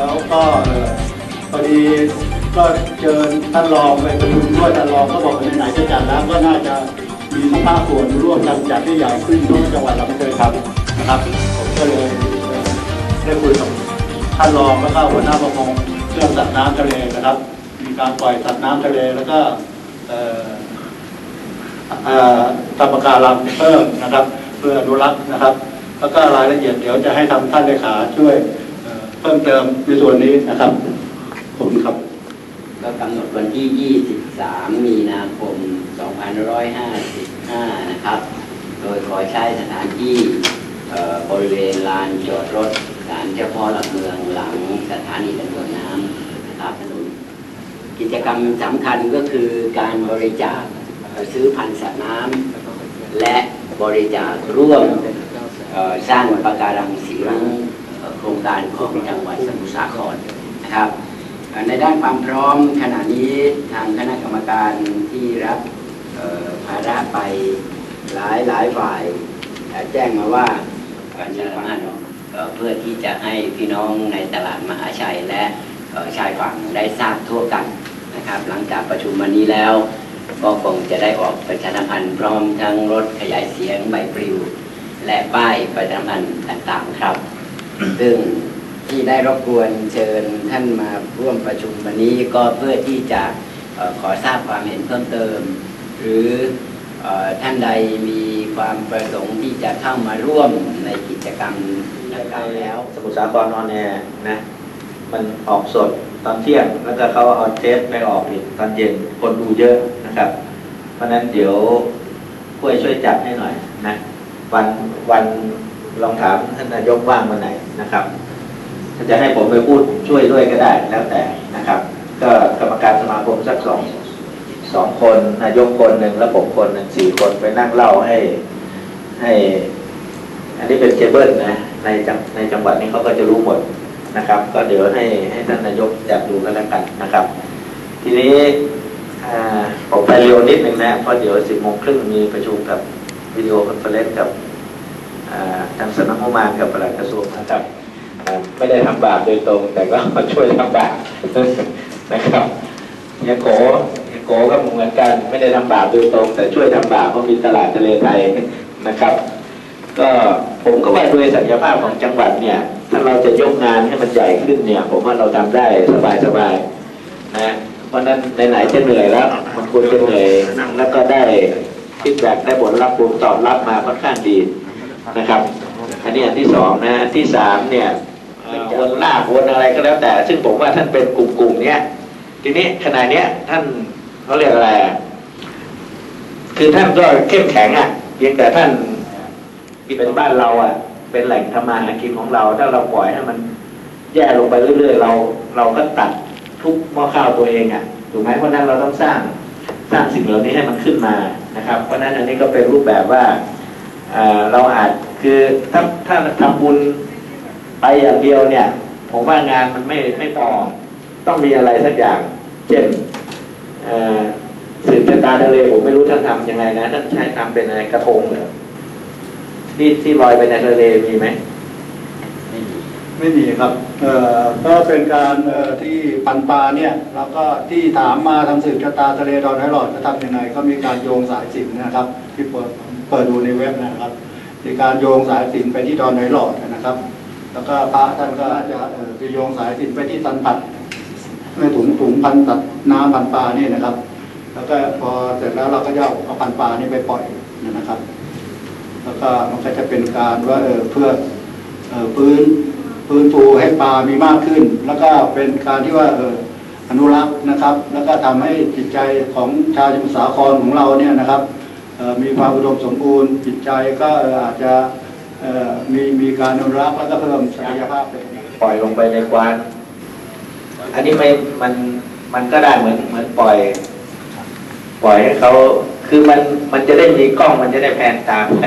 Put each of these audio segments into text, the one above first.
แล้วก็พอดีก็เชิญท่านรองไปประชุมด้วยท่านรองก็บอกว่าไหนๆจะจัดแล้วก็น่าจะมีทั้งภาคส่วนร่วมกันจัดที่ใหญ่ขึ้นเพราะว่จังหวัดเราไม่เคยทำนะครับผมก็เลยได้คุยกับท่านรองแล้วก็หัวหน้าประมงเรื่องสัตว์น้ำทะเลนะครับ มีการปล่อยสัตว์น้ำทะเลแล้วก็เอ่อเอ่อทำปาการังเพิ่มนะครับ เพื่ออนุรักษ์นะครับ แล้วก็รายละเอียดเดี๋ยวจะให้ทาท่านเลขาช่วย เพิ่มเติมในส่วนนี้นะครับขอบคุณครับ ก็กำหนดวันที่ 23 มีนาคม 2555 นะครับ โดยขอใช้สถานที่บริเวณลานจอดรถศาลเจ้าพ่อหลักเมืองหลังสถานีตำรวจน้ำนะครับถนนกิจกรรมสำคัญก็คือการบริจาคซื้อพันธุ์สัตว์น้ำและบริจาคร่วมสร้างปะการังสีรุ้ง โครงการของจังหวัดสมุทรสาครนะครับ ในด้านความพร้อมขณะนี้ทางคณะกรรมการที่รับภาระไปหลายหลายฝ่าย แจ้งมาว่าเอ่อจะสามารถเพื่อที่จะให้พี่น้องในตลาดมหาชัยและชายฝั่งได้ทราบทั่วกันนะครับ หลังจากประชุมวันนี้แล้ว ก็คงจะได้ออกประชาสัมพันธ์พร้อมทั้งรถขยายเสียงใบปลิว และป้ายประชาสัมพันธ์ต่างๆครับ ซึ่งที่ได้รบกวนเชิญท่านมาร่วมประชุมวันนี้ก็เพื่อที่จะอขอทราบความเห็นเพิ่มเติม หรืออท่านใดมีความประสงค์ที่จะเข้ามาร่วมในกิจกรรมดังกล่าวแล้ว สมุทรสาครนอนแอร์นะมันออกสดตอนเที่ยงแล้วก็เขาเอาเทปไปออกอีกตอนเย็นคนดูเยอะนะครับ เพราะฉะนั้นเดี๋ยวช่วยช่วยจัดให้หน่อยนะวันวัน ลองถามท่านนายกว่างวันไหนนะครับถ้าจะให้ผมไปพูดช่วยด้วยก็ได้แล้วแต่นะครับ ก็กรรมการสมาคมสักสองสองคนนายกคนหนึ่งแล้วผมคนหนึ่งสี่คนไปนั่งเล่าให้ให้ อันนี้เป็นเคเบิลนะในจังในจังหวัดนี้เขาก็จะรู้หมดนะครับ ก็เดี๋ยวให้ให้ท่านนายกจัดดูกันแล้วกันนะครับ ทีนี้ผมไปเร็วนิดหนึ่งนะเพราะเดี๋ยวสิบโมงครึ่งมีประชุมกับวิดีโอคอนเฟอเรนซ์กับ ทางสำนักงบประมาณกับปลัดกระทรวงนะครับไม่ได้ทำบาปโดยตรง แต่ก็มาช่วยทำบาปนะครับเฮียโกเฮียโกก็เหมือนกัน ไม่ได้ทำบาปโดยตรง แต่ช่วยทำบาปเพราะมีตลาดทะเลไทยนะครับ ก็ผมก็ว่าด้วยศักยภาพของจังหวัดเนี่ย ถ้าเราจะยกงานให้มันใหญ่ขึ้นเนี่ย ผมว่าเราทำได้สบายๆนะเพราะฉะนั้นไหนๆจะเหนื่อยแล้ว มันควรจะเหนื่อยแล้วก็ได้ฟีดแบ็กได้ผลลัพธ์ผลตอบรับมาค่อนข้างดี นะครับ อันนี้อันที่สองนะอันที่สามเนี่ยวนลากวนอะไรก็แล้วแต่ ซึ่งผมว่าท่านเป็นกลุ่มๆเนี้ยทีนี้ขณะเนี้ยท่านเขาเรียกอะไรคือท่านก็เข้มแข็งอะเพียงแต่ท่านเป็นบ้านเราอะ เป็นแหล่งทำมาหากินของเรา ถ้าเราปล่อยให้มันแย่ลงไปเรื่อยๆ เราเราก็ตัดทุกหม้อข้าวตัวเองอะถูกไหมเพราะนั้นเราต้องสร้างสร้างสิ่งเหล่านี้ให้มันขึ้นมานะครับ เพราะฉะนั้นอันนี้ก็เป็นรูปแบบว่า เราอาจคือถ้าถ้าทำบุญไปอย่างเดียวเนี่ย ผมว่างานมันไม่ไม่พอต้องมีอะไรสักอย่าง เช่นเอ่อสืบชะตาทะเลผมไม่รู้ท่านทำยังไงนะท่านใช้ทำเป็นอะไรกระทงเหรอที่ที่ลอยไปในทะเลมีไหมไม่มีครับเอ่อก็เป็นการเอ่อที่ปันปลาเนี่ยแล้วก็ที่ถามมาทางสืบชะตาทะเลดอนไฮหลอดจะทำยังไง ก็มีการโยงสายสินนะครับที่เปิด เปิดดูในเว็บนะครับมีการโยงสายสินไปที่ดอนไฮหลอดนะครับ แล้วก็พระท่านก็จะเออจะโยงสายสินไปที่ตันตัดในถุงถุงพันตัดน้ำพันปลานี่นะครับ แล้วก็พอเสร็จแล้วเราก็จะเอาเอาพันปลานี่ไปปล่อยนะครับ แล้วก็มันก็จะเป็นการว่าเออเพื่อเออพื้นพื้นฟูให้ปลามีมากขึ้น แล้วก็เป็นการที่ว่าเอออนุรักษ์นะครับ แล้วก็ทำให้จิตใจของชาวสมุทรสาครของเราเนี่ยนะครับ มีความอุดมสมบูรณ์ จิตใจก็อาจจะมีมีการอนุรักษ์แล้วก็เพิ่มศักยภาพไปปล่อยลงไปในกวานอันนี้ไม่มันมันก็ได้เหมือนเหมือนปล่อย ปล่อยให้เขาคือมันมันจะได้มีกล้องมันจะได้แพนตามไป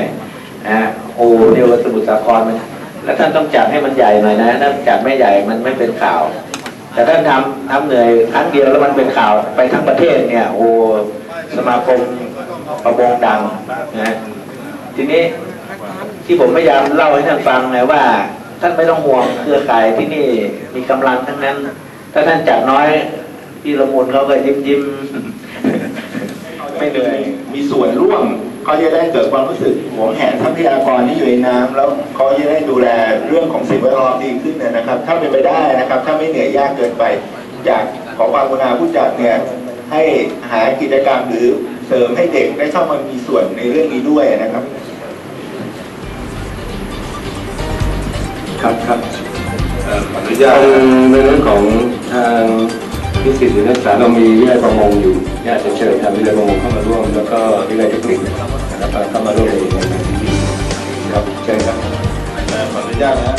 นะโอ้เรียวสมุทรสาครมันแล้วท่านต้องจัดให้มันใหญ่หน่อยนะถ้าจัดไม่ใหญ่มันไม่เป็นข่าว แต่ท่านทำทำเหนื่อยครั้งเดียวแล้วมันเป็นข่าวไปทั้งประเทศเนี่ย โอ้สมาคม ประมงดังนะทีนี้ที่ผมพยายามเล่าให้ท่านฟังไงว่า ท่านไม่ต้องห่วงเครือข่ายที่นี่มีกำลังทั้งนั้น ถ้าท่านจัดน้อยพี่ละมุนเขาก็ยิ้มยิ้มไม่เหนื่อยมีส่วนร่วมเขาจะได้เกิดความรู้สึกหวงแหนทรัพยากรที่อยู่ในน้ำแล้วเขาจะได้ดูแลเรื่องของสิ่งแวดล้อมดีขึ้นนะครับ ถ้าเป็นไปได้นะครับ ถ้าไม่เหนื่อยยากเกินไป อยากขอความกรุณาผู้จัดเนี่ยให้หากิจกรรมหรือ เสริมให้เด็กได้เข้ามามีส่วนในเรื่องนี้ด้วยนะครับ ครับครับเอ่อขออนุญาตในเรื่องของทางนิสิตหรือนักศึกษาเรามีวิทยาลัยประมงอยู่อยากจะเชิญทางวิทยาลัยประมงเข้ามาร่วม แล้วก็วิทยาลัยเทคนิคนะครับเข้ามาร่วมในในงานที่ดีครับเชิญครับขออนุญาตนะ